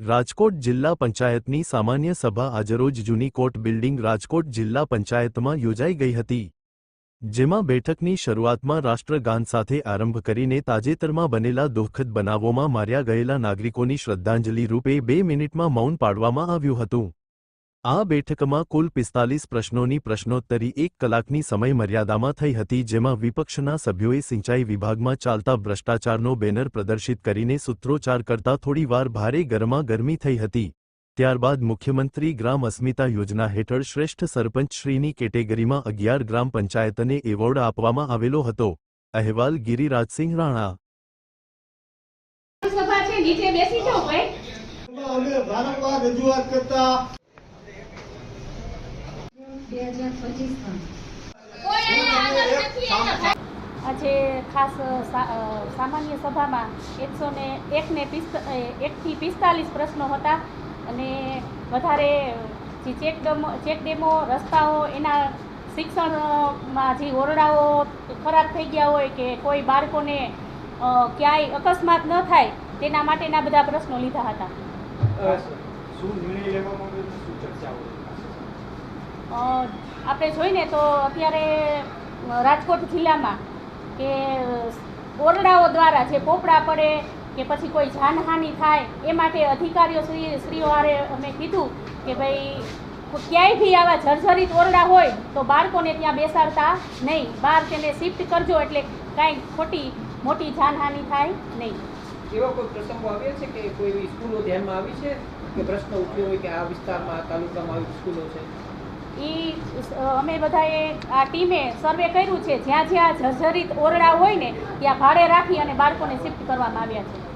રાજકોટ જિલ્લા પંચાયતની સામાન્ય સભા આજરોજ જૂની કોર્ટ બિલ્ડિંગ રાજકોટ જિલ્લા પંચાયતમાં યોજાઈ ગઈ હતી, જેમાં બેઠકની શરૂઆતમાં રાષ્ટ્રગાન સાથે આરંભ કરીને તાજેતરમાં બનેલા દુઃખદ બનાવોમાં માર્યા ગયેલા નાગરિકોની શ્રદ્ધાંજલિ રૂપે બે મિનિટમાં મૌન પાડવામાં આવ્યું હતું. આ બેઠકમાં કુલ પિસ્તાલીસ પ્રશ્નોની પ્રશ્નોત્તરી એક કલાકની સમય મર્યાદામાં થઈ હતી જેમાં વિપક્ષના સભ્યોએ સિંચાઈ વિભાગમાં ચાલતા ભ્રષ્ટાચારનો બેનર પ્રદર્શિત કરીને સૂત્રોચ્ચાર કરતા થોડીવાર ભારે ગરમાગરમી થઈ હતી. ત્યારબાદ મુખ્યમંત્રી ગ્રામ અસ્મિતા યોજના હેઠળ શ્રેષ્ઠ સરપંચશ્રીની કેટેગરીમાં અગિયાર ગ્રામ પંચાયતને એવોર્ડ આપવામાં આવેલો હતો. અહેવાલ ગિરિરાજસિંહ રાણા. નીચે બેસી જાઓ ભાઈ. અમે વારંવાર રજૂઆત કરતા કોઈ અહીંયા આગળ નથી આવ્યા ભાઈ. આજે ખાસ સામાન્ય સભામાં એકસો ને એકને એકથી પિસ્તાલીસ પ્રશ્નો હતા અને વધારે જે ચેક ડેમો ચેક ડેમો રસ્તાઓ એના શિક્ષણમાં જે ઓરડાઓ ખરાબ થઈ ગયા હોય કે કોઈ બાળકોને ક્યાંય અકસ્માત ન થાય તેના માટેના બધા પ્રશ્નો લીધા હતા. શું નિર્ણય લેવામાં આવ્યો શું ચર્ચા અ, આપણે જોઈને તો અત્યારે રાજકોટ જિલ્લામાં કે ઓરડાઓ દ્વારા જે પોપડા પડે કે પછી કોઈ જાનહાનિ થાય, એ માટે અધિકારીઓ શ્રી, શ્રીઓ અમે કીધું કે ભાઈ, ક્યાંય બી આવા જર્જરિત ઓરડા હોય તો બાળકોને ત્યાં બેસાડતા નહીં. બહાર તેને શિફ્ટ કરજો એટલે કાંઈ ખોટી, મોટી જાનહાનિ થાય નહીં. એવા કોઈ પ્રસંગો આવ્યા છે કે કોઈ સ્કૂલો ધ્યાનમાં આવી છે? કે પ્રશ્ન ઉઠ્યો હોય કે આ વિસ્તારમાં તાલુકામાં આવી સ્કૂલો છે? એ અમે બધાએ આ ટીમે સર્વે કર્યું છે. જ્યાં જ્યાં જર્જરિત ઓરડા હોય ને, ત્યાં ભાડે રાખી અને બાળકોને શિફ્ટ કરવામાં આવ્યા છે.